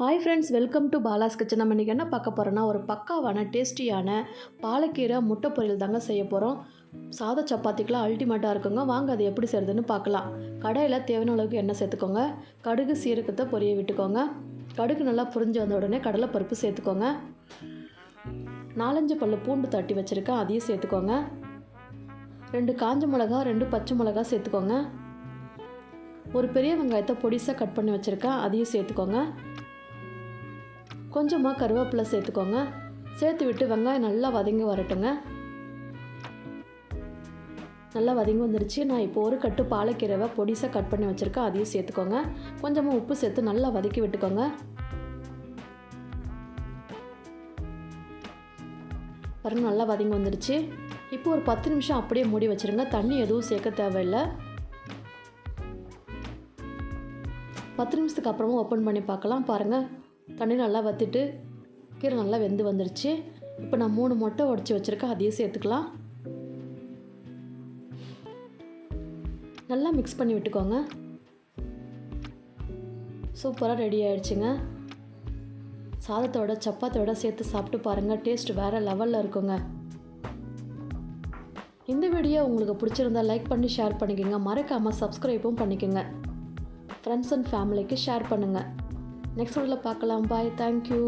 Hi friends welcome to Bala's kitchen நம்ம இன்றைக்கி என்ன பார்க்க போகிறோன்னா ஒரு பக்காவான டேஸ்டியான பாலக்கீரை முட்டை பொரியல் தாங்க செய்ய போகிறோம் சாத சப்பாத்திக்கெலாம் அல்டிமேட்டாக இருக்குங்க. வாங்க அது எப்படி செய்கிறதுன்னு பார்க்கலாம். கடையில் தேவையான அளவுக்கு எண்ணெய் சேர்த்துக்கோங்க. கடுகு சீரகத்தை பொரிய விட்டுக்கோங்க. கடுகு நல்லா புரிஞ்சு வந்த உடனே கடலைப்பருப்பு சேர்த்துக்கோங்க. நாலஞ்சு பல்லு பூண்டு தட்டி வச்சுருக்கேன் அதையும் சேர்த்துக்கோங்க. ரெண்டு காஞ்ச மிளகா ரெண்டு பச்சை மிளகா சேர்த்துக்கோங்க. ஒரு பெரிய வெங்காயத்தை பொடிசாக கட் பண்ணி வச்சுருக்கேன் அதையும் சேர்த்துக்கோங்க. கொஞ்சமாக கருவேப்பிலை சேர்த்துக்கோங்க. சேர்த்து விட்டு வெங்காயம் நல்லா வதங்கி வரட்டுங்க. நல்லா வதங்கி வந்துருச்சு. நான் இப்போ ஒரு கட்டு பாலக்கீரைவை பொடிசாக கட் பண்ணி வச்சுருக்கேன். அதையும் சேர்த்துக்கோங்க. கொஞ்சமாக உப்பு சேர்த்து நல்லா வதக்கி விட்டுக்கோங்க. பாருங்க நல்லா வதங்கி வந்துருச்சு. இப்போ ஒரு பத்து நிமிஷம் அப்படியே மூடி வச்சுருங்க. தண்ணி எதுவும் சேர்க்க தேவையில்லை. பத்து நிமிஷத்துக்கு அப்புறமா ஓப்பன் பண்ணி பார்க்கலாம். பாருங்கள் தண்ணி நல்லா வற்றிட்டு கீரை நல்லா வெந்து வந்துருச்சு. இப்போ நான் மூணு மொட்டை உடச்சி வச்சுருக்கேன். அதையும் சேர்த்துக்கலாம். நல்லா மிக்ஸ் பண்ணி விட்டுக்கோங்க. சூப்பராக ரெடி ஆயிடுச்சுங்க. சாதத்தோட சப்பாத்தியோட சேர்த்து சாப்பிட்டு பாருங்கள் டேஸ்ட் வேறு லெவலில் இருக்குங்க. இந்த வீடியோ உங்களுக்கு பிடிச்சிருந்தா லைக் பண்ணி ஷேர் பண்ணிக்கோங்க. மறக்காமல் சப்ஸ்கிரைபும் பண்ணிக்கோங்க. ஃப்ரெண்ட்ஸ் அண்ட் ஃபேமிலிக்கு ஷேர் பண்ணுங்கள் நெக்ஸ்ட் வீடியோவில் பார்க்கலாம். Bye thank you